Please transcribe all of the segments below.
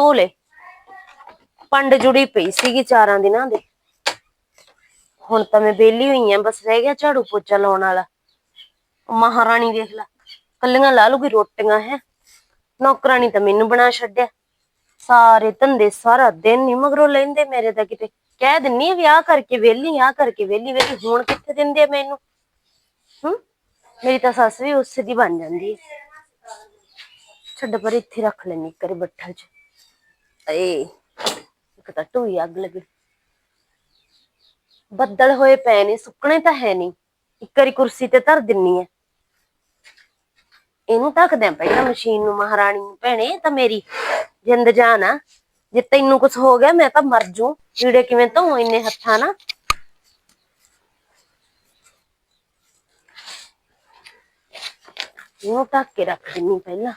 ਧੋ ਲੇ ਪੰਡ ਜੁੜੀ ਪਈ ਸੀਗੀ ਚਾਰਾਂ ਦਿਨਾਂ ਦੇ। ਹੁਣ ਤਾਂ ਮੈਂ ਵਿਹਲੀ ਹੋਈ ਆ, ਬਸ ਰਹਿ ਗਿਆ ਝਾੜੂ ਪੋਚਾ ਲਾਉਣ ਵਾਲਾ। ਮਹਾਰਾਣੀ ਦੇਖ ਲਾ, ਕੱਲੀਆਂ ਲਾ ਲੂਗੀ ਰੋਟੀਆਂ, ਹੈ। ਨੌਕਰਾਨੀ ਤਾਂ ਮੈਨੂੰ ਬਣਾ ਛੱਡਿਆ। ਸਾਰੇ ਧੰਦੇ ਸਾਰਾ ਦਿਨ ਨਹੀਂ ਮਗਰੋਂ ਲੈਂਦੇ ਮੇਰੇ ਤਾਂ ਕਿਤੇ। ਕਹਿ ਦਿੰਨੀ ਆ ਵਿਆਹ ਕਰਕੇ ਵਿਹਲੀ ਆ ਕਰਕੇ ਵਿਹਲੀ ਵੇਲੀ ਹੁਣ ਕਿੱਥੇ ਦਿੰਦੇ ਆ ਮੈਨੂੰ। ਹੂੰ, ਮੇਰੀ ਤਾਂ ਸੱਸ ਵੀ ਉਸੇ ਦੀ ਬਣ ਜਾਂਦੀ ਹੈ ਛੱਡ ਪਰ ਇੱਥੇ ਰੱਖ ਲੈਣੀ ਕਰੇ ਬੱਠਲ 'ਚ। ਏ ਇੱਕ ਤਾਂ ਢੂਈ ਅੱਗ ਲੱਗ। ਬੱਦਲ ਹੋਏ ਪਏ ਨੇ, ਸੁੱਕਣੇ ਤਾਂ ਹੈ ਨਹੀਂ। ਇੱਕ ਵਾਰੀ ਕੁਰਸੀ ਤੇ ਧਰ ਦਿੰਨੀ ਆ। ਇਹਨੂੰ ਢੱਕਦੇ ਆ ਪਹਿਲਾਂ ਮਸ਼ੀਨ ਨੂੰ, ਮਹਾਰਾਣੀ ਨੂੰ। ਭੈਣੇ, ਇਹ ਤਾਂ ਮੇਰੀ ਜਿੰਦ ਜਾਨ ਆ। ਜੇ ਤੈਨੂੰ ਕੁਝ ਹੋ ਗਿਆ, ਮੈਂ ਤਾਂ ਮਰ ਜੂ। ਕੀੜੇ ਕਿਵੇਂ ਧੋ ਇੰਨੇ ਹੱਥਾਂ ਨਾ ਇਹਨੂੰ ਢੱਕ ਕੇ ਰੱਖ ਦਿੰਨੀ ਪਹਿਲਾਂ।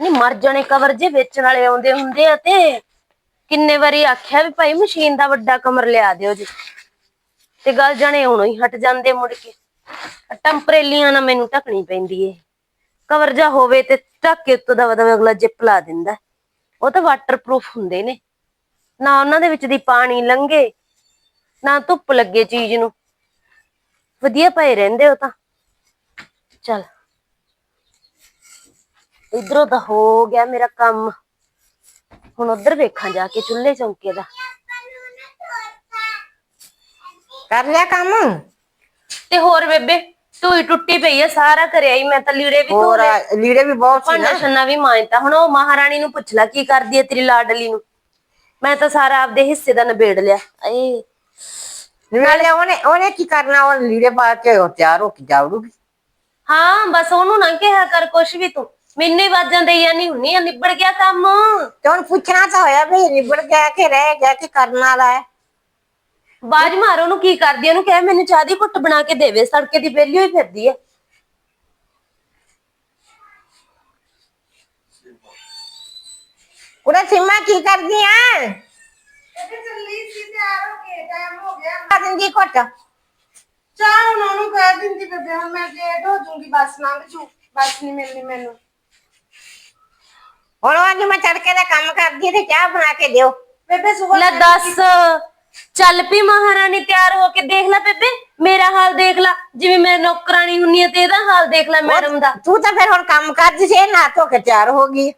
ਨਹੀਂ, ਮਰ ਜਾਣੇ ਕਵਰ ਜੇ, ਵੇਚਣ ਵਾਲੇ ਆਉਂਦੇ ਹੁੰਦੇ ਆ ਤੇ ਕਿੰਨੇ ਵਾਰੀ ਆਖਿਆ ਵੀ ਭਾਈ ਮਸ਼ੀਨ ਦਾ ਵੱਡਾ ਕਮਰ ਲਿਆ ਦਿਓ ਜੀ। ਤੇ ਗੱਲ ਜਾਣੇ ਹੁਣੋਂ ਹੀ ਹਟ ਜਾਂਦੇ ਮੁੜ ਕੇ। ਟੈਂਪਰੇਲੀਆਂ ਨਾਲ ਮੈਨੂੰ ਢਕਣੀ ਪੈਂਦੀ ਏ। ਕਵਰ ਜਾ ਹੋਵੇ ਤੇ ਢੱਕ ਕੇ ਉੱਤੋਂ ਦਾ ਵਦਾ ਅਗਲਾ ਜਿਪ ਲਾ ਦਿੰਦਾ। ਉਹ ਤਾਂ ਵਾਟਰਪ੍ਰੂਫ ਹੁੰਦੇ ਨੇ। ਨਾ ਉਹਨਾਂ ਦੇ ਵਿੱਚ ਦੀ ਪਾਣੀ ਲੰਘੇ, ਨਾ ਧੁੱਪ ਲੱਗੇ ਚੀਜ਼ ਨੂੰ। ਵਧੀਆ ਪਏ ਰਹਿੰਦੇ ਉਹ ਤਾਂ। ਚਲ। ਇਧਰੋਂ ਤਾਂ ਹੋ ਗਿਆ ਮੇਰਾ ਕੰਮ। ਹੁਣ ਉਧਰ ਵੇਖਾਂ ਜਾ ਕੇ ਚੁੱਲ੍ਹੇ ਚੌਂਕੇ ਦਾ। ਕਰ ਲਿਆ ਕੰਮ? ਤੇ ਹੋਰ ਬੇਬੇ ਤੂੰ ਹੀ ਟੁੱਟੀ ਪਈ ਆ ਸਾਰਾ ਕਰਿਆ ਹੀ ਮੈਂ ਤਾਂ ਲੀੜੇ ਵੀ ਧੋ ਹੋਰ ਲਏ। ਲੀੜੇ ਵੀ ਬਹੁਤ ਸੀ ਭਾਂਡਾ ਨਾ ਛੰਨਾ ਵੀ ਮਾਂਜਤਾ ਹੁਣ ਉਹ ਮਹਾਰਾਣੀ ਨੂੰ ਪੁੱਛ ਲੈ ਕੀ ਕਰਦੀ ਹੈ ਤੇਰੀ ਲਾਡਲੀ ਨੂੰ? ਮੈਂ ਤਾਂ ਸਾਰਾ ਆਪਦੇ ਹਿੱਸੇ ਦਾ ਨਿਬੇੜ ਲਿਆ। ਏ ਨਾਲੇ ਉਹਨੇ ਉਹਨੇ ਕੀ ਕਰਨਾ? ਉਹ ਲੀੜੇ ਪਾ ਕੇ ਉਹ ਤਿਆਰ ਹੋ ਕੇ ਜਾਵੜੂਗੀ ਹਾਂ ਬਸ ਉਹਨੂੰ ਨਾ ਕਿਹਾ ਕਰ ਕੁਛ ਵੀ ਤੂੰ। ਮੈਨੂੰ ਹੀ ਵਾਜਾਂ ਦੇਈ ਨਹੀਂ ਹੁੰਨੀ ਆ ਨਿਬੜ ਗਿਆ ਕੰਮ। ਤੇ ਹੁਣ ਪੁੱਛਣਾ ਤਾਂ ਹੋਇਆ ਵੀ ਨਿਬੜ ਗਿਆ ਕਿ ਰਹਿ ਗਿਆ ਕਿ ਕਰਨ ਵਾਲਾ ਹੈ। ਬਾਜ ਮਾਰੋ ਨੂੰ ਕੀ ਕਰਦੀ ਆ? ਉਹਨੂੰ ਕਹਿ ਮੈਨੂੰ ਚਾਹ ਦੀ ਘੁੱਟ ਬਣਾ ਕੇ ਦੇਵੇ ਸੜਕੇ ਦੀ ਬੇਲੀ ਹੋਈ ਫਿਰਦੀ ਐ ਉਹਦਾ ਸਿੰਮਾ ਕੀ ਕਰਦੀ ਆ? ਚੱਲੀ ਸੀ ਤਿਆਰ ਹੋ ਕੇ ਟਾਈਮ ਹੋ ਗਿਆ। ਆ ਦਿੰਦੀ ਘੁੱਟ। ਚਾਹ ਉਹਨੂੰ ਕਹਿ ਦਿੰਦੀ ਬੇਬੇ ਹੁਣ ਮੈਂ ਲੇਟ ਹੋ ਜਾਊਂਗੀ ਬੱਸ ਲੰਘ ਜੂ। ਬੱਸ ਨਹੀਂ ਮਿਲਣੀ ਮੈਨੂੰ। ਹੁਣ ਉਹ ਅੱਜ ਮੈਂ ਤੜਕੇ ਦਾ ਕੰਮ ਕਰਦੀ ਆ ਤੇ ਚਾਹ ਬਣਾ ਕੇ ਦਿਓ। ਬੇਬੇ ਸੁਬਹ ਲੈ ਦੱਸ। ਚੱਲ ਪਈ ਮਹਾਰਾਣੀ ਤਿਆਰ ਹੋ ਕੇ। ਦੇਖ ਲੈ ਬੇਬੇ ਮੇਰਾ ਹਾਲ ਦੇਖ ਲੈ। ਜਿਵੇਂ ਮੈਂ ਨੌਕਰਾਨੀ ਹੁੰਨੀ ਆ ਤੇ ਇਹਦਾ ਹਾਲ ਦੇਖ ਲੈ ਮੈਡਮ ਦਾ। ਤੂੰ ਤਾਂ ਫਿਰ ਹੁਣ ਕੰਮ ਕਰਦੀ ਸੀ ਨਾ ਧੋ ਕੇ ਤਿਆਰ ਹੋ ਗਈ।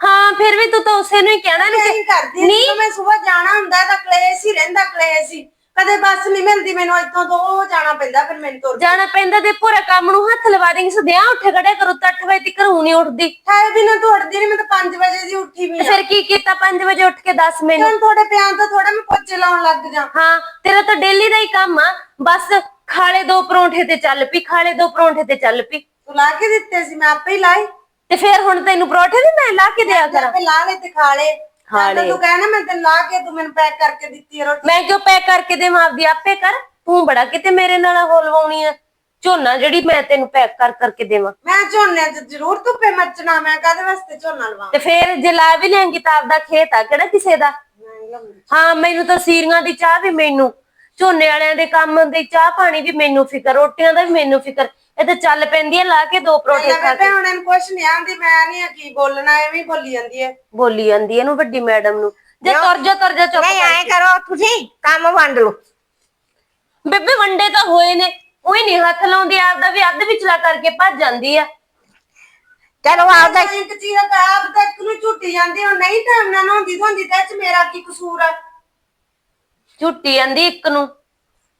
ਹਾਂ ਫਿਰ ਵੀ ਤੂੰ ਤਾਂ ਉਸੇ ਨੂੰ ਹੀ ਕਹਿਣਾ ਨਹੀਂ ਨਹੀਂ ਕਰਦੀ ਨਹੀਂ ਮੈਂ ਸਵੇਰ ਜਾਣਾ ਹੁੰਦਾ ਤਾਂ ਕਲੇਸ਼ ਹੀ ਰਹਿੰਦਾ ਕਲੇਸ਼ ਹੀ। ਕਦੇ ਬੱਸ ਨਹੀਂ ਮਿਲਦੀ ਮੈਨੂੰ ਇੱਥੋਂ ਤੋਂ ਉਹ ਜਾਣਾ ਪੈਂਦਾ ਫਿਰ ਮੈਨੂੰ ਤੁਰ ਜਾਣਾ ਪੈਂਦਾ ਤੇ ਪੂਰਾ ਕੰਮ ਨੂੰ ਹੱਥ ਲਵਾ ਦੇਂਗੀ ਸਦਿਆ ਉੱਠ ਖੜਿਆ ਕਰੋ ਤਾਂ 8 ਵਜੇ ਤੱਕ ਹੂੰ ਨਹੀਂ ਉੱਠਦੀ। ਠਾਏ ਬਿਨਾ ਤੋਂ ਉੱਠਦੀ ਨਹੀਂ ਮੈਂ ਤਾਂ 5 ਵਜੇ ਦੀ ਉੱਠੀ ਵੀ ਫਿਰ ਕੀ ਕੀਤਾ 5 ਵਜੇ ਉੱਠ ਕੇ ਦੱਸ ਮੈਨੂੰ? ਹੁਣ ਤੁਹਾਡੇ ਪਿਆਰ ਤੋਂ ਥੋੜਾ ਮੈਂ ਪੋਚੇ ਲਾਉਣ ਲੱਗ ਜਾ ਹਾਂ ਤੇਰਾ ਤਾਂ ਡੇਲੀ ਦਾ ਹੀ ਕੰਮ ਆ। ਬਸ ਖਾਲੇ ਦੋ ਪਰੌਂਠੇ ਤੇ ਚੱਲ ਪਈ ਖਾਲੇ ਦੋ ਪਰੌਂਠੇ ਤੇ ਚੱਲ ਪਈ। ਤੂੰ ਲਾ ਕੇ ਦਿੱਤੇ ਸੀ ਮੈਂ ਆਪੇ ਹੀ ਲਾਏ ਤੇ ਫਿਰ ਹੁਣ ਤੈਨੂੰ ਪਰੌਂਠੇ ਵੀ ਮੈਂ ਲਾ ਕੇ ਦਿਆ ਕਰਾਂ ਆਪੇ ਲਾ ਲੈ ਤੇ ਖਾ ਲੈ ਕਹਿਣਾ ਮੈਂ ਤੈਨੂੰ ਲਾ ਕੇ ਤੂੰ ਮੈਨੂੰ ਪੈਕ ਕਰਕੇ ਦਿੱਤੀ ਹੈ ਰੋਟੀ। ਮੈਂ ਕਿਉਂ ਪੈਕ ਕਰਕੇ ਦੇਵਾਂ ਆਪਦੀ ਆਪੇ ਕਰ? ਤੂੰ ਬੜਾ ਕਿਤੇ ਮੇਰੇ ਨਾਲ ਹੋ ਲਵਾਉਣੀ ਆ। ਝੋਨਾ ਜਿਹੜੀ ਮੈਂ ਤੈਨੂੰ ਪੈਕ ਕਰ ਕਰਕੇ ਦੇਵਾਂ। ਮੈਂ ਝੋਨੇ ਚ ਜ਼ਰੂਰ ਧੁੱਪੇ ਮੱਚਣਾ ਮੈਂ ਕਾਹਦੇ ਵਾਸਤੇ ਝੋਨਾ ਲਵਾਂ? ਤੇ ਫਿਰ ਜੇ ਲਾ ਵੀ ਲੈਂਗੀ ਤਾਂ ਆਪਦਾ ਖੇਤ ਆ ਕਿਹੜਾ ਕਿਸੇ ਦਾ? ਹਾਂ ਮੈਨੂੰ ਤਾਂ ਸੀਰੀਆਂ ਦੀ ਚਾਹ ਵੀ ਮੈਨੂੰ। ਝੋਨੇ ਵਾਲਿਆਂ ਦੇ ਕੰਮ ਦੀ ਚਾਹ ਪਾਣੀ ਵੀ ਮੈਨੂੰ ਫਿਕਰ ਰੋਟੀਆਂ ਦਾ ਵੀ ਮੈਨੂੰ ਫਿਕਰ। ਇਹ ਤਾਂ ਚੱਲ ਪੈਂਦੀ ਹੈ ਲਾ ਕੇ ਦੋ ਪਰੌਂਠੇ ਖਾ ਕੇ। ਹੁਣ ਇਹਨੂੰ ਕੁਛ ਨਹੀਂ ਆਂਦੀ ਮੈਂ ਨਹੀਂ ਕੀ ਬੋਲਣਾ ਐਵੇਂ ਹੀ ਬੋਲੀ ਜਾਂਦੀ ਹੈ ਬੋਲੀ ਜਾਂਦੀ ਇਹਨੂੰ ਵੱਡੀ ਮੈਡਮ ਨੂੰ। ਜੇ ਤੁਰ ਜਾ ਤੁਰ ਜਾ ਚੁੱਪ ਨਹੀਂ ਕਰ। ਆਏ ਕਰੋ ਤੁਸੀਂ ਕੰਮ ਵੰਡ ਲਓ। ਬੇਬੇ ਵੰਡੇ ਤਾਂ ਹੋਏ ਨੇ। ਉਹੀ ਨਹੀਂ ਹੱਥ ਲਾਉਂਦੀ ਆਪਦਾ ਵੀ ਅੱਧ ਵਿਚਲਾ ਕਰਕੇ ਭੱਜ ਜਾਂਦੀ ਆ। ਚਲੋ ਆਪਦਾ ਇੱਕ ਚੀਜ਼ ਤਾਂ ਆਪ ਤੱਕ ਨੂੰ ਝੁੱਟੀ ਜਾਂਦੀ ਹੁਣ ਨਹੀਂ ਟਾਈਮ ਨਾਲ ਨਹਾਉਂਦੀ ਧੋਂਦੀ ਤੇ ਚ ਮੇਰਾ ਕੀ ਕਸੂਰ ਆ? ਝੁੱਟੀ ਜਾਂਦੀ ਇੱਕ ਨੂੰ।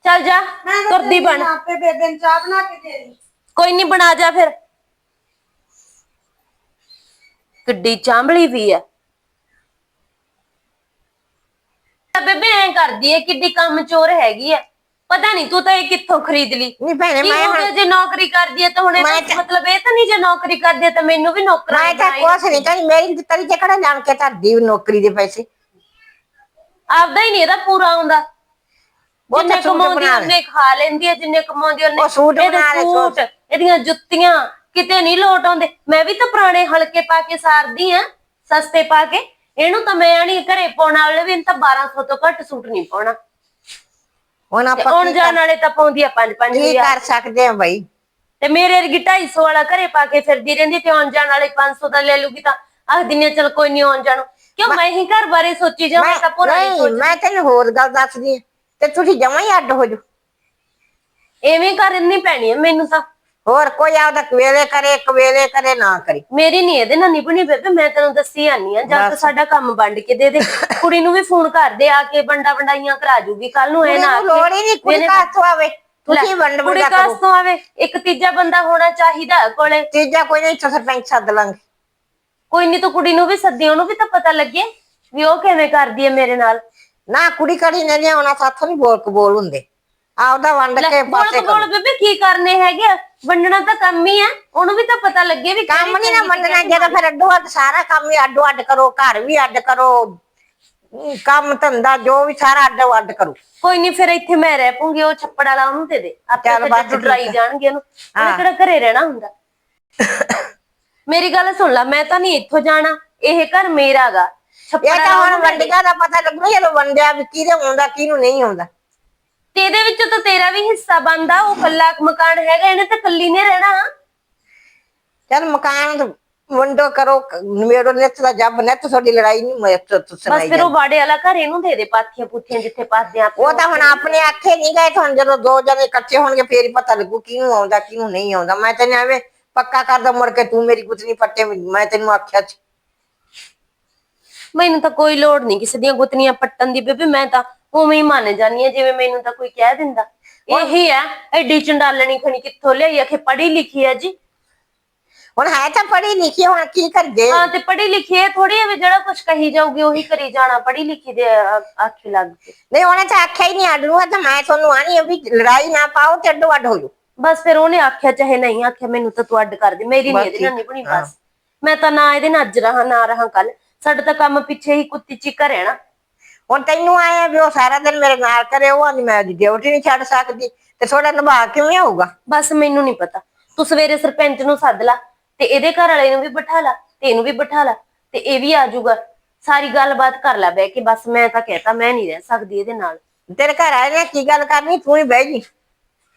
ਚੱਲ ਜਾ ਤੁਰਦੀ ਤੇਰੀ ਬਣ। ਆਪੇ ਬੇਬੇ ਨੂੰ ਚਾਹ ਬਣਾ ਕੇ ਦੇ ਦੀ ਕੋਈ ਨਹੀਂ ਬਣਾ ਜਾ ਫਿਰ। ਕਿੱਡੀ ਚਾਂਬਲੀ ਵੀ ਤਾਂ ਬੇਬੇ ਐਂ ਕਰਦੀ ਐ ਕਿੱਡੀ ਕੰਮ ਚੋਰ ਹੈਗੀ ਆ ਪਤਾ ਨਹੀਂ ਤੂੰ ਤਾਂ ਇਹ ਕਿੱਥੋਂ ਖਰੀਦ ਲਈ। ਨਹੀਂ ਭੈਣੇ ਕੀ ਮੈਂ ਹੋ ਗਿਆ ਹੁਣ ਜੇ ਨੌਕਰੀ ਕਰਦੀ ਐ ਤਾਂ ਹੁਣ ਇਹਦਾ ਮੈਂ ਤਾਂ- ਮਤਲਬ ਇਹ ਤਾਂ ਨਹੀਂ ਜੇ ਨੌਕਰੀ ਕਰਦੀ ਐ ਤਾਂ ਮੈਨੂੰ ਵੀ ਨੌਕਰਾਂ ਮੈਂ ਤਾਂ ਕੁਛ ਨਹੀਂ ਕਰੀ ਮੇਰੀ ਤਰੀ ਤੇ ਕਿਹੜਾ ਜਾਣ ਕੇ ਧਰਦੀ ਨੌਕਰੀ ਦੇ ਪੈਸੇ। ਆਪਦਾ ਹੀ ਨਹੀਂ ਇਹਦਾ ਪੂਰਾ ਆਉਂਦਾ। ਉਹ ਤਾਂ ਜਿੰਨੇ ਸੂਟ ਕਮਾਉਂਦੀ ਬਣਾ ਲੈ। ਉਹਨੇ ਖਾ ਲੈਂਦੀ ਹੈ ਜਿੰਨੇ ਕਮਾਉਂਦੀ ਉਹਨੇ ਉਹ ਸੂਟ ਇਹਦੇ ਬਣਾ ਲੈ, ਸੂਟ। ਇਹਦੀਆਂ ਜੁੱਤੀਆਂ ਕਿਤੇ ਨਹੀਂ ਲੋਟ ਆਉਂਦੇ। ਮੈਂ ਵੀ ਤਾਂ ਪੁਰਾਣੇ ਹਲਕੇ ਪਾ ਕੇ ਸਾਰਦੀ ਆ ਸਸਤੇ ਪਾ ਕੇ। ਇਹਨੂੰ ਤਾਂ ਮੈਂ ਨਹੀਂ ਘਰੇ ਪਾਉਣ ਵਾਲੇ ਵੀ ਇਹਨੂੰ ਤਾਂ 1200 ਤੋਂ ਘੱਟ ਸੂਟ ਨਹੀਂ ਪਾਉਣਾ। ਹੁਣ ਆਪਾਂ ਕੀ ਜਾਣ ਵਾਲੇ ਤਾਂ ਪਾਉਂਦੀ ਆ 5 ਕੀ 5000 ਕਰ ਸਕਦੇ ਆ ਬਈ? ਤੇ ਮੇਰੇ ਵਰਗੀ 250 ਵਾਲਾ ਘਰੇ ਪਾ ਕੇ ਫਿਰਦੀ ਰਹਿੰਦੀ ਤੇ ਆਉਣ ਜਾਣ ਵਾਲੇ 500 ਦਾ ਲੈ ਲੂਗੀ ਤਾਂ। ਆਖਦੀ ਨੇ ਚਲ ਕੋਈ ਨਹੀਂ ਆਉਣ ਜਾਣ। ਕਿਉਂ ਮੈਂ ਹੀ ਘਰ ਬਾਰੇ ਸੋਚੀ ਜਾਵਾਂ ਤਾਂ ਭੁਰਾ ਨਹੀਂ ਸੋਚ ਮੈਂ ਤੈਨੂੰ ਹੋਰ ਗੱਲ ਦੱਸਦੀ ਆ। ਤੇ ਤੁਸੀਂ ਜਮਾਂ ਹੀ ਅੱਡ ਹੋ ਜਾਓ। ਐਵੇਂ ਕਰਨੀ ਪੈਣੀ ਹੈ ਮੈਨੂੰ ਤਾਂ। ਹੋਰ ਕੋਈ ਆਪਦਾ ਕਵੇਲੇ ਕਰੇ ਕਵੇਲੇ ਕਰੇ ਨਾ ਕਰੇ। ਮੇਰੀ ਨਹੀਂ ਇਹਦੇ ਨਾਲ ਨਿਭਣੀ ਬੇਬੇ ਮੈਂ ਤੈਨੂੰ ਦੱਸੀ ਆਨੀ ਆ ਜਦ ਤੱਕ ਸਾਡਾ ਕੰਮ ਵੰਡ ਕੇ ਦੇ ਦੇ। ਕੁੜੀ ਨੂੰ ਵੀ ਫੋਨ ਕਰ ਦੇ ਆ ਕੇ ਬੰਡਾ ਬੰਡਾਈਆਂ ਕਰਾ ਜੂਗੀ ਕੱਲ ਨੂੰ ਇਹ ਨਾ ਲੋੜ ਹੀ ਨਹੀਂ ਕੁੜੀ ਕਾਸ ਤੋਂ ਆਵੇ ਤੁਸੀਂ ਵੰਡ ਕੁੜੀ ਵੰਡਾ ਕਾਸ ਕਰੋ। ਤੋਂ ਆਵੇ ਇੱਕ ਤੀਜਾ ਬੰਦਾ ਹੋਣਾ ਚਾਹੀਦਾ ਕੋਲੇ। ਤੀਜਾ ਕੋਈ ਨਹੀਂ ਸਰਪੰਚ ਸੱਦ ਲਾਂਗੇ। ਕੋਈ ਨਹੀਂ ਤੂੰ ਕੁੜੀ ਨੂੰ ਵੀ ਸੱਦੀ ਉਹਨੂੰ ਵੀ ਤਾਂ ਪਤਾ ਲੱਗੇ ਵੀ ਉਹ ਕਿਵੇਂ ਕਰਦੀ ਹੈ ਮੇਰੇ ਨਾਲ। ਨਾ ਕੁੜੀ ਕੜੀ ਨੇ ਲਿਆਉਣਾ ਸਾਥੋਂ ਨਹੀਂ ਬੋਲ ਕਬੋਲ ਹੁੰਦੇ। ਆਪਦਾ ਵੰਡ ਕੇ ਬੋਲ ਪਾਸੇ ਬੋਲ ਕਰੋ ਬੇਬੇ ਕੀ ਕਰਨੇ ਹੈਗੇ ਆ? ਵੰਡਣਾ ਤਾਂ ਕੰਮ ਹੀ ਹੈ ਉਹਨੂੰ ਵੀ ਤਾਂ ਪਤਾ ਲੱਗੇ ਵੀ ਕੰਮ ਕਿਹੜੀ ਨਹੀਂ ਨਾ ਚੰਗੀ ਤੇ ਵੰਡਣਾ ਜਦੋਂ ਫਿਰ ਅੱਡੋ ਅੱਡ ਸਾਰਾ ਕੰਮ ਹੀ ਅੱਡੋ ਅੱਡ ਕਰੋ ਘਰ ਵੀ ਅੱਡ ਕਰੋ ਅਮ, ਕੰਮ ਧੰਦਾ ਜੋ ਵੀ ਸਾਰਾ ਅੱਡੋ ਅੱਡ ਕਰੋ ਕੋਈ ਨਹੀਂ ਫਿਰ ਇੱਥੇ ਮੈਂ ਰਹਿ ਪੂੰਗੀ ਉਹ ਛੱਪੜ ਵਾਲਾ ਉਹਨੂੰ ਦੇ ਦੇ ਆਪੇ ਚੱਲ ਬਸ ਠੀਕ ਡਰਾਈ ਆ। ਜਾਣਗੇ ਉਹਨੂੰ ਉਹਨੇ ਹਾਂ। ਕਿਹੜਾ ਘਰੇ ਰਹਿਣਾ ਹੁੰਦਾ ਮੇਰੀ ਗੱਲ ਸੁਣ ਲੈ ਮੈਂ ਤਾਂ ਨਹੀਂ ਇੱਥੋਂ ਜਾਣਾ ਇਹ ਘਰ ਮੇਰਾਗਾ ਛੱਪੜ ਇਹ ਤਾਂ ਵਾਲਾ ਹੁਣ ਉਹਨੂੰ ਦੇ ਦੇ। ਵੰਡੀਆਂ ਦਾ ਪਤਾ ਲੱਗੂ ਜਦੋਂ ਵੰਡਿਆ ਵੀ ਕਿਹਦੇ ਆਉਂਦਾ ਕਿਹਨੂੰ ਨਹੀਂ ਆਉਂਦਾ ਤੇ ਇਹਦੇ ਵਿੱਚ ਤਾਂ ਤੇਰਾ ਵੀ ਹਿੱਸਾ ਬੰਦਾ ਉਹ ਕੱਲਾ ਮਕਾਨ ਹੈਗਾ ਇਹਨੇ ਤਾਂ ਕੱਲੀ ਨੇ ਰਹਿਣਾ। ਚਲ ਮਕਾਨ ਵੰਡੋ ਕਰੋ ਮੇਰੋ ਨਿੱਤ ਦਾ ਜੱਬ ਨਿੱਤ ਤੁਹਾਡੀ ਲੜਾਈ ਨਹੀਂ ਮੈਂ ਤੁ ਬਸ ਸੁਣਾਈ ਫਿਰ ਉਹ ਬਾੜੇ ਵਾਲਾ ਘਰ ਇਹਨੂੰ ਦੇ ਦੇ ਪਾਥੀਆਂ ਪੁੱਥੀਆਂ ਜਿੱਥੇ ਪਾਥਦੇ ਆ ਉਹ ਤਾਂ ਹੁਣ ਆਪਣੇ ਆਖੇ ਨਹੀਂ ਗਏ ਤੁਹਾਨੂੰ ਜਦੋਂ ਦੋ ਜਣੇ ਇਕੱਠੇ ਹੋਣਗੇ ਫੇਰ ਹੀ ਪਤਾ ਲੱਗੂ ਕਿਹਨੂੰ ਆਉਂਦਾ ਕਿਹਨੂੰ ਨਹੀਂ ਆਉਂਦਾ। ਮੈਂ ਤੈਨੂੰ ਐਵੇਂ ਪੱਕਾ ਕਰਦਾ ਮੁੜ ਕੇ ਤੂੰ ਮੇਰੀ ਗੁੱਤਨੀ ਪੱਟੇ ਮੈਂ ਤੈਨੂੰ ਆਖਿਆ ਸੀ। ਮੈਨੂੰ ਤਾਂ ਕੋਈ ਲੋੜ ਨਹੀਂ ਕਿਸੇ ਦੀਆਂ ਗੁੱਤਨੀਆਂ ਪੱਟਣ ਦੀ ਬੇਬੇ ਮੈਂ ਤਾਂ ਉਵੇਂ ਹੀ ਮੰਨ ਜਾਨੀ ਆ ਜਿਵੇਂ ਮੈਨੂੰ ਤਾਂ ਕੋਈ ਕਹਿ ਦਿੰਦਾ। ਇਹੀ ਆ ਐਡੀ ਚੰਡਾਲਣੀ ਖਣੀ ਕਿੱਥੋਂ ਲਿਆਈ ਆਖੇ ਪੜ੍ਹੀ ਲਿਖੀ ਆ ਜੀ। ਹੁਣ ਹੈ ਤਾਂ ਪੜ੍ਹੀ ਲਿਖੀ ਹੁਣ ਕੀ ਕਰਗੇ ਹਾਂ ਤੇ ਪੜ੍ਹੀ ਲਿਖੀ ਹੈ ਥੋੜੀ ਐਵੇਂ ਜਿਹੜਾ ਕੁਝ ਕਹੀ ਜਾਊਗੀ ਉਹੀ ਕਰੀ ਜਾਣਾ ਪੜ੍ਹੀ ਲਿਖੀ ਦੇ ਆਖੇ ਲੱਗ ਕੇ ਨਹੀਂ ਉਹਨੇ ਤਾਂ ਆਖਿਆ ਹੀ ਨਹੀਂ ਅੱਡ ਨੂੰ ਤਾਂ ਮੈਂ ਤੁਹਾਨੂੰ ਆਣੀ ਵੀ ਲੜਾਈ ਨਾ ਪਾਓ ਤੇ ਅੱਡੋ ਅੱਡ ਹੋ ਜਾਓ। ਬਸ ਫਿਰ ਉਹਨੇ ਆਖਿਆ ਚਾਹੇ ਨਹੀਂ ਆਖਿਆ ਮੈਨੂੰ ਤਾਂ ਤੂੰ ਅੱਡ ਕਰ ਦੇ ਮੇਰੀ ਨਹੀਂ ਇਹਦੇ ਨਾਲ ਨਿਭਣੀ ਬਸ। ਮੈਂ ਤਾਂ ਨਾ ਇਹਦੇ ਨਾਲ ਅੱਜ ਰਹਾ ਨਾ ਰਹਾ ਕੱਲ ਸਾਡਾ ਤਾਂ ਕੰਮ ਪਿੱਛੇ ਹੀ ਕੁੱਤੀ ਚੀਕਾ ਰਹਿਣਾ। ਹੁਣ ਤੈਨੂੰ ਆਇਆ ਵੀ ਉਹ ਸਾਰਾ ਦਿਨ ਮੇਰੇ ਨਾਲ ਕਰੇ ਉਹ ਆਂਦੀ ਮੈਂ ਡਿਊਟੀ ਨਹੀਂ ਛੱਡ ਸਕਦੀ ਤੇ ਥੋੜਾ ਨਿਭਾ ਕਿਵੇਂ ਹੋਊਗਾ ਬਸ ਮੈਨੂੰ ਨਹੀਂ ਪਤਾ। ਤੂੰ ਸਵੇਰੇ ਸਰਪੰਚ ਨੂੰ ਸੱਦ ਲਾ ਤੇ ਇਹਦੇ ਘਰ ਵਾਲੇ ਨੂੰ ਵੀ ਬਿਠਾ ਲਾ ਤੇ ਇਹਨੂੰ ਵੀ ਬਿਠਾ ਲਾ ਤੇ ਇਹ ਵੀ ਆ ਜਾਊਗਾ। ਸਾਰੀ ਗੱਲਬਾਤ ਕਰ ਲੈ ਬਹਿ ਕੇ ਬਸ ਮੈਂ ਤਾਂ ਕਹਿਤਾ ਮੈਂ ਨਹੀਂ ਰਹਿ ਸਕਦੀ ਇਹਦੇ ਨਾਲ। ਤੇਰੇ ਘਰ ਆਏ ਨੇ ਕੀ ਗੱਲ ਕਰਨੀ? ਤੂੰ ਹੀ ਬਹਿ ਜੀ।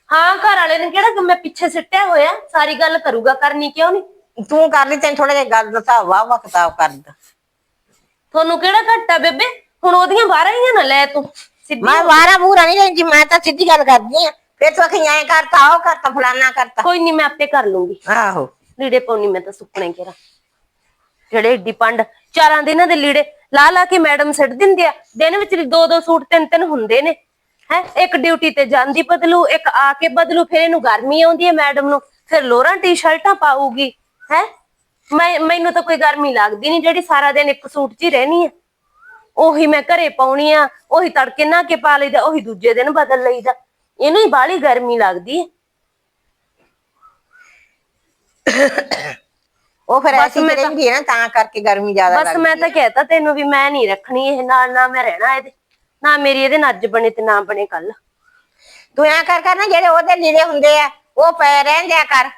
ਹਾਂ ਘਰ ਵਾਲੇ ਨੇ ਕਿਹੜਾ ਮੈਂ ਪਿੱਛੇ ਸਿੱਟਿਆ ਹੋਇਆ? ਸਾਰੀ ਗੱਲ ਕਰੂਗਾ ਕਰਨੀ ਕਿਉਂ ਨਹੀਂ ਤੂੰ ਕਰ ਲਈ ਤੈਨੂੰ ਥੋੜਾ ਜਿਹਾ ਗੱਲ ਦੱਸਾ ਵਾਹ ਵਾਹ ਕਿਤਾਬ ਕਰ ਦਿੱਤਾ ਤੁਹਾਨੂੰ ਕਿਹੜਾ ਘੱਟਾ ਬੇਬੇ? ਹੁਣ ਉਹਦੀਆਂ ਬਾਹਰ ਆਈਆਂ ਨਾ ਲੈ ਤੂੰ ਸਿੱਧੀ ਮੈਂ ਵਾਰਾ ਬੂਰਾ ਨਹੀਂ ਲੈਂਦੀ ਮੈਂ ਤਾਂ ਸਿੱਧੀ ਗੱਲ ਕਰਦੀ ਆ। ਫਿਰ ਤੂੰ ਅਖੀ ਐਂ ਕਰਤਾ ਉਹ ਕਰਤਾ ਫਲਾਨਾ ਕਰਤਾ ਕੋਈ ਨਹੀਂ ਮੈਂ ਆਪੇ ਕਰ ਲੂੰਗੀ। ਆਹੋ। ਲੀੜੇ ਪਾਉਣੀ ਮੈਂ ਤਾਂ ਸੁੱਕਣੇ ਕਿਹੜਾ। ਜਿਹੜੇ ਏਡੀ ਪੰਡ ਚਾਰਾਂ ਦਿਨਾਂ ਦੇ ਲੀੜੇ ਲਾ ਲਾ ਕੇ ਮੈਡਮ ਸਿੱਟ ਦਿੰਦੇ ਆ। ਦਿਨ ਵਿੱਚ ਦੋ ਦੋ ਸੂਟ ਤਿੰਨ ਤਿੰਨ ਹੁੰਦੇ ਨੇ। ਹੈ ਇੱਕ ਡਿਊਟੀ ਤੇ ਜਾਂਦੀ ਬਦਲੂ ਇੱਕ ਆ ਕੇ ਬਦਲੂ ਫਿਰ ਇਹਨੂੰ ਗਰਮੀ ਆਉਂਦੀ ਹੈ ਮੈਡਮ ਨੂੰ। ਫਿਰ ਲੋਰਾਂ ਟੀ-ਸ਼ਰਟਾਂ ਪਾਊਗੀ। ਹੈ? ਮੈਂ ਮੈਨੂੰ ਤਾਂ ਕੋਈ ਗਰਮੀ ਲੱਗਦੀ ਨਹੀਂ ਜਿਹੜੀ ਸਾਰਾ ਦਿਨ ਇੱਕ ਸੂਟ 'ਚ ਹੀ ਰਹਿਣੀ ਹੈ ਉਹੀ ਮੈਂ ਘਰੇ ਪਾਉਣੀ ਆ ਉਹੀ ਤੜਕੇ ਨਾ ਕੇ ਪਾ ਲਈਦਾ ਉਹੀ ਦੂਜੇ ਦਿਨ ਬਦਲ ਲਈਦਾ। ਇਹਨੂੰ ਹੀ ਬਾਹਲੀ ਗਰਮੀ ਲੱਗਦੀ ਹੈ ਉਹ ਫਿਰ ਬਸ ਐਸੀ ਮੈਂ ਤਾਂ- ਰਹਿੰਦੀ ਹੈ ਨਾ ਤਾਂ ਕਰਕੇ ਗਰਮੀ ਜ਼ਿਆਦਾ ਬਸ ਲੱਗਦੀ ਮੈਂ ਤਾਂ ਕਹਿਤਾ ਤੈਨੂੰ ਵੀ ਮੈਂ ਨਹੀਂ ਰੱਖਣੀ ਇਹ ਨਾਲ ਨਾ ਮੈਂ ਰਹਿਣਾ ਇਹਦੇ। ਨਾ ਮੇਰੀ ਇਹਦੇ ਨਾਲ ਅੱਜ ਬਣੇ ਤੇ ਨਾ ਬਣੇ ਕੱਲ ਤੂੰ ਐਂ ਕਰ ਕਰ ਨਾ ਜਿਹੜੇ ਉਹਦੇ ਲੀੜੇ ਹੁੰਦੇ ਆ ਉਹ ਪਏ ਰਹਿੰਦਿਆ ਕਰ।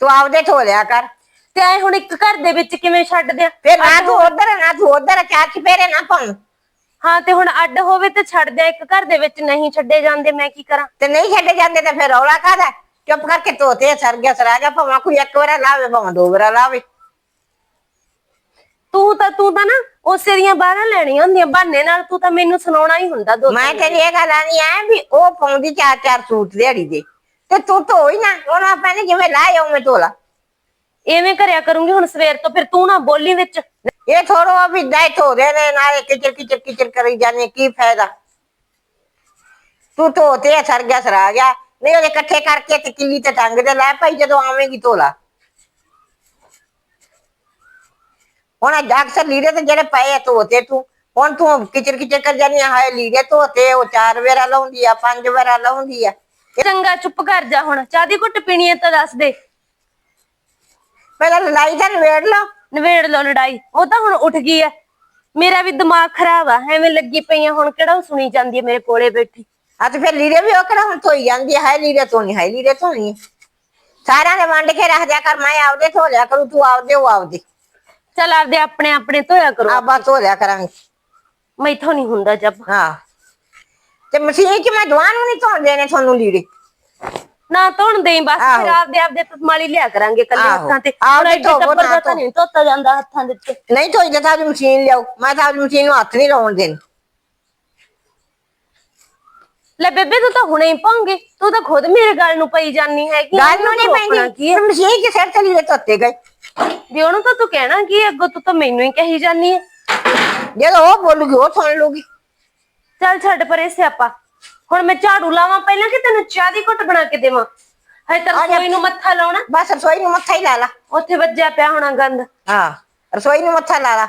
ਤੂੰ ਆਪਦੇ ਧੋ ਲਿਆ ਕਰ। ਤੇ ਐ ਹੁਣ ਇੱਕ ਘਰ ਦੇ ਵਿੱਚ ਕਿਵੇਂ ਛੱਡ ਦਿਆਂ ਫਿਰ ਨਾ ਤੂੰ ਉਧਰ ਨਾ ਤੂੰ ਉਧਰ ਚਾਰ ਚਪੇਰੇ ਨਾ ਪਾਉਂ ਹਾਂ ਤੇ ਹੁਣ ਅੱਡ ਹੋਵੇ ਤੇ ਛੱਡ ਦਿਆਂ ਇੱਕ ਘਰ ਦੇ ਵਿੱਚ ਨਹੀਂ ਛੱਡੇ ਜਾਂਦੇ ਮੈਂ ਕੀ ਕਰਾਂ? ਤੇ ਨਹੀਂ ਛੱਡੇ ਜਾਂਦੇ ਤੇ ਫਿਰ ਰੌਲਾ ਕਾਹਦਾ ਚੁੱਪ ਕਰਕੇ ਧੋਤੇ ਸਰ ਗਿਆ ਸਰਾ ਗਿਆ ਭਾਵੇਂ ਕੋਈ ਇੱਕ ਵਾਰ ਲਾਵੇ ਭਾਵੇਂ ਦੋ ਵਾਰ ਲਾਵੇ। ਤੂੰ ਤਾਂ ਤੂੰ ਤਾਂ ਨਾ ਉਸੇ ਦੀਆਂ ਬਾਹਰਾਂ ਲੈਣੀਆਂ ਹੁੰਦੀਆਂ ਬਹਾਨੇ ਨਾਲ ਤੂੰ ਤਾਂ ਮੈਨੂੰ ਸੁਣਾਉਣਾ ਹੀ ਹੁੰਦਾ ਦੋ ਮੈਂ ਤੇਰੀ ਇਹ ਗੱਲ ਆਣੀ ਆ ਵੀ ਉਹ ਪਾਉਂਦੀ ਚਾਰ ਚਾਰ ਸੂਟ ਦਿਹਾੜੀ ਦੇ। ਤੇ ਤੂੰ ਧੋ ਹੀ ਨਾ ਉਹਨਾਂ ਪਹਿਲੇ ਜਿਵੇਂ ਲਾਏ ਉਵੇਂ ਧੋ ਲਾ। ਐਵੇਂ ਕਰਿਆ ਕਰੂੰਗੀ ਹੁਣ ਸਵੇਰ ਤੋਂ ਫਿਰ ਤੂੰ ਨਾ ਬੋਲੀ ਵਿੱਚ। ਇਹ ਥੋੜੋ ਵੀ ਦਾਈ ਧੋਦੇ ਨੇ ਨਾਲੇ ਕਿਚਰ ਕਿਚਰ ਕਿਚਰ ਕਰੀ ਜਾਂਦੇ ਕੀ ਫਾਇਦਾ? ਤੂੰ ਧੋਤੇ ਸਰ ਗਿਆ ਸਰਾ ਗਿਆ। ਨਹੀਂ ਉਹਦੇ ਇਕੱਠੇ ਕਰਕੇ ਤੇ ਕਿੱਲੀ ਤੇ ਟੰਗ ਦੇ ਲੈ ਭਾਈ ਜਦੋਂ ਆਵੇਂਗੀ ਧੋ ਲਾ। ਹੁਣ ਅਕਸਰ ਲੀੜੇ ਤੇ ਜਿਹੜੇ ਪਏ ਆ ਧੋਤੇ ਤੂੰ ਹੁਣ ਤੂੰ ਕਿਚਰ ਕਿਚਰ ਕਰ ਜਾਨੀ ਆ ਹਾਏ ਲੀੜੇ ਧੋਤੇ ਉਹ ਚਾਰ ਵੇਰਾ ਲਾਉਂਦੀ ਆ ਪੰਜ ਵੇਰਾ ਲਾਉਂਦੀ ਆ। ਚੰਗਾ ਚੁੱਪ ਕਰ ਜਾ ਹੁਣ। ਚਾਹ ਦੀ ਘੁੱਟ ਪੀਣੀ ਹੈ ਤਾਂ ਦੱਸ ਦੇ। ਪਹਿਲਾਂ ਲੜਾਈ ਤਾਂ ਨਵੇੜ ਲਓ। ਨਵੇੜ ਲਓ ਲੜਾਈ। ਉਹ ਤਾਂ ਹੁਣ ਉੱਠ ਗਈ ਐ। ਮੇਰਾ ਵੀ ਦਿਮਾਗ ਖਰਾਬ ਆ। ਐਵੇਂ ਲੱਗੀ ਪਈਆਂ ਹੁਣ ਕਿਹੜਾ ਉਹ ਸੁਣੀ ਜਾਂਦੀ ਐ ਮੇਰੇ ਕੋਲੇ ਬੈਠੀ। ਆ ਤੇ ਫਿਰ ਲੀੜੇ ਵੀ ਉਹ ਕਿਹੜਾ ਹੁਣ ਧੋਈ ਜਾਂਦੀ ਆ ਹਾਏ ਲੀੜੇ ਧੋਣੀ ਹਾਏ ਲੀੜੇ ਧੋਣੀ ਸਾਰਿਆਂ ਦੇ ਵੰਡ ਕੇ ਰੱਖ ਦਿਆ ਕਰ। ਮੈਂ ਆਪਦੇ ਧੋ ਲਿਆ ਕਰੂ ਤੂੰ ਆਪਦੇ ਉਹ ਆਪਦੇ। ਚੱਲ ਆਪਦੇ ਆਪਣੇ ਆਪਣੇ ਧੋਇਆ ਕਰੋ। ਆ ਬਸ ਧੋ ਲਿਆ ਕਰਾਂਗੇ। ਮੈਥੋਂ ਨਹੀਂ ਹੁੰਦਾ ਜਬ। ਹਾਂ। ਤੇ ਮਸ਼ੀਨ 'ਚ ਮੈਂ ਦੁਆ ਨੂੰ ਨਹੀਂ ਧੋਣ ਦੇਣੇ ਤੁਹਾਨੂੰ ਲੀੜੇ। ਨਾ ਧੋਣ ਦੇਈ ਬਸ ਆਹੋ। ਫਿਰ ਆਪਦੇ ਆਪਦੇ ਮਾਲੀ ਲਿਆ ਕਰਾਂਗੇ ਕੱਲੇ ਆਹੋ। ਹੱਥਾਂ ਤੇ। ਆਪਦੇ ਹੁਣ ਐਡੇ ਧੋਵੋ, ਟੱਬਰ ਨਾ ਦਾ ਤਾਂ। ਨਹੀਂ ਧੋਤਾ ਜਾਂਦਾ ਹੱਥਾਂ ਦੇ ਉੱਤੇ। ਨਹੀਂ ਧੋਈ ਤਾਂ ਆਪਦੀ ਮਸ਼ੀਨ ਲਿਆਓ। ਮੈਂ ਤਾਂ ਆਪਦੀ ਮਸ਼ੀਨ ਨੂੰ ਹੱਥ ਨਹੀਂ ਲਾਉਣ ਦੇਣੀ। ਲੈ ਬੇਬੇ ਤੂੰ ਤਾਂ ਹੁਣੇ ਹੀ ਪਾਉਂਗੇ ਤੂੰ ਤਾਂ ਖੁਦ ਮੇਰੇ ਗੱਲ ਨੂੰ ਪਈ ਜਾਨੀ ਹੈਗੀ। ਗੱਲ ਨੂੰ ਨਹੀਂ ਰੋਕਣਾ ਪੈਂਦੀ। ਕੀ ਹੈ? ਮਸ਼ੀਨ ਕੇ ਸਿਰ ਤੇ ਲੀੜੇ ਧੋਤੇ ਗਏ। ਵੀ ਉਹਨੂੰ ਤਾਂ ਤੂੰ ਕਹਿਣਾ ਕੀ ਹੈ? ਅੱਗੋਂ ਤੂੰ ਤਾਂ ਮੈਨੂੰ ਹੀ ਕਹੀ ਜਾਨੀ ਹੈ। ਜਦੋਂ ਉਹ ਬੋਲੂਗੀ ਉਹ ਸੁਣ ਲੂਗੀ ਚੱਲ ਛੱਡ ਪਰੇ ਸਿਆਪਾ। ਹੁਣ ਮੈਂ ਝਾੜੂ ਲਾਵਾਂ ਪਹਿਲਾਂ ਕਿ ਤੈਨੂੰ ਚਾਹ ਦੀ ਘੁੱਟ ਬਣਾ ਕੇ ਦੇਵਾਂ? ਹਜੇ ਤਾਂ ਆ ਜਾ। ਕੋਈ ਨੂੰ ਮੱਥਾ ਲਾਉਣਾ। ਬਸ ਰਸੋਈ ਨੂੰ ਮੱਥਾ ਹੀ ਲਾ ਲਾ। ਉੱਥੇ ਵੱਜਿਆ ਪਿਆ ਹੋਣਾ ਗੰਦ। ਹਾਂ ਰਸੋਈ ਨੂੰ ਮੱਥਾ ਲਾ ਲਾ।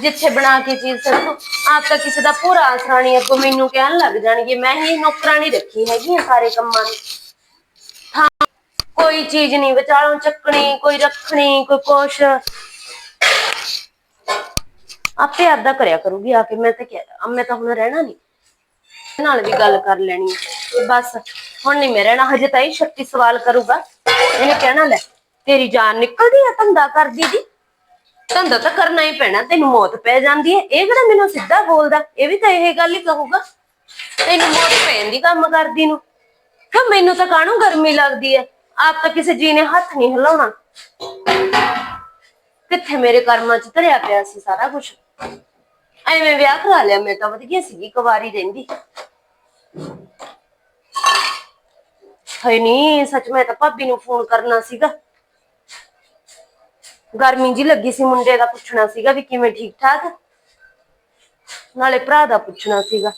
ਜਿੱਥੇ ਬਣਾ ਕੇ ਚੀਜ਼ ਸਕੋ ਆਪ ਤਾਂ ਕਿਸੇ ਦਾ ਪੂਰਾ ਆਸਰਾ ਨਹੀਂ ਅੱਗੋਂ ਮੈਨੂੰ ਕਹਿਣ ਲੱਗ ਜਾਣਗੇ ਮੈਂ ਹੀ ਨੌਕਰਾਨੀ ਰੱਖੀ ਹੈਗੀ ਆ ਸਾਰੇ ਕੰਮਾਂ ਦੀ। ਹਾਂ ਕੋਈ ਚੀਜ਼ ਨਹੀਂ ਵਿਚਾਲੋਂ ਚੱਕਣੀ ਕੋਈ ਰੱਖਣੀ ਕੋਈ ਕੁਛ। ਆਪੇ ਆਪਦਾ ਕਰਿਆ ਕਰੂਗੀ, ਆ ਕੇ ਮੈਂ ਤਾਂ ਕਿਹਾ ਮੈਂ ਤਾਂ ਹੁਣ ਰਹਿਣਾ ਨਹੀਂ ਇਹਦੇ ਨਾਲ ਵੀ ਗੱਲ ਕਰ ਲੈਣੀ ਹੈ ਬਸ, ਹੁਣ ਨਹੀਂ ਮੈਂ ਰਹਿਣਾ, ਹਜੇ ਤਾਂ ਇਹ 36 ਸਵਾਲ ਕਰੂਗਾ। ਇਹਨੇ ਕਹਿਣਾ, ਲੈ, ਤੇਰੀ ਜਾਨ ਨਿਕਲਦੀ ਆ ਧੰਦਾ ਕਰਦੀ ਦੀ ਧੰਦਾ ਤਾਂ ਕਰਨਾ ਹੀ ਪੈਣਾ, ਤੈਨੂੰ ਮੌਤ ਪੈ ਜਾਂਦੀ ਹੈ ਇਹ ਕਿਹੜਾ ਮੈਨੂੰ ਸਿੱਧਾ ਬੋਲਦਾ? ਇਹ ਵੀ ਤਾਂ ਇਹ ਗੱਲ ਹੀ ਕਹੂਗਾ। ਤੈਨੂੰ ਮੌਤ ਪੈਣ ਦੀ ਕੰਮ ਕਰਦੀ ਨੂੰ। ਕਿ ਮੈਨੂੰ ਤਾਂ ਕਾਹਨੂੰ ਗਰਮੀ ਲੱਗਦੀ ਹੈ ਆਪ ਤਾਂ ਕਿਸੇ ਜੀ ਨੇ ਹੱਥ ਨਹੀਂ ਹਿਲਾਉਣਾ। ਕਿੱਥੇ ਮੇਰੇ ਕਰਮਾਂ 'ਚ ਧਰਿਆ ਪਿਆ ਸੀ ਸਾਰਾ ਕੁਝ ਐਵੇਂ ਵਿਆਹ ਕਰਾ ਲਿਆ, ਮੈਂ ਤਾਂ ਵਧੀਆ ਸੀਗੀ ਕੁਵਾਰੀ ਰਹਿੰਦੀ। ਹੈ ਨਹੀਂ ਸੱਚ ਮੈਂ ਤਾਂ ਭਾਬੀ ਨੂੰ ਫੋਨ ਕਰਨਾ ਸੀਗਾ। ਗਰਮੀ ਜੀ ਲੱਗੀ ਸੀ, ਮੁੰਡੇ ਦਾ ਪੁੱਛਣਾ ਸੀਗਾ ਵੀ ਕਿਵੇਂ ਠੀਕ ਠਾਕ ਨਾਲੇ ਭਰਾ ਦਾ ਪੁੱਛਣਾ ਸੀਗਾ।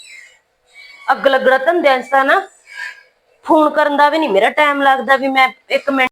ਅੱਗ ਲੱਗਣਾ ਧੰਦਿਆਂ 'ਚ ਤਾਂ ਨਾ, ਫੋਨ ਕਰਨ ਦਾ ਵੀ ਨਹੀਂ ਮੇਰਾ ਟਾਈਮ ਲੱਗਦਾ ਵੀ ਮੈਂ ਇੱਕ ਮਿੰਟ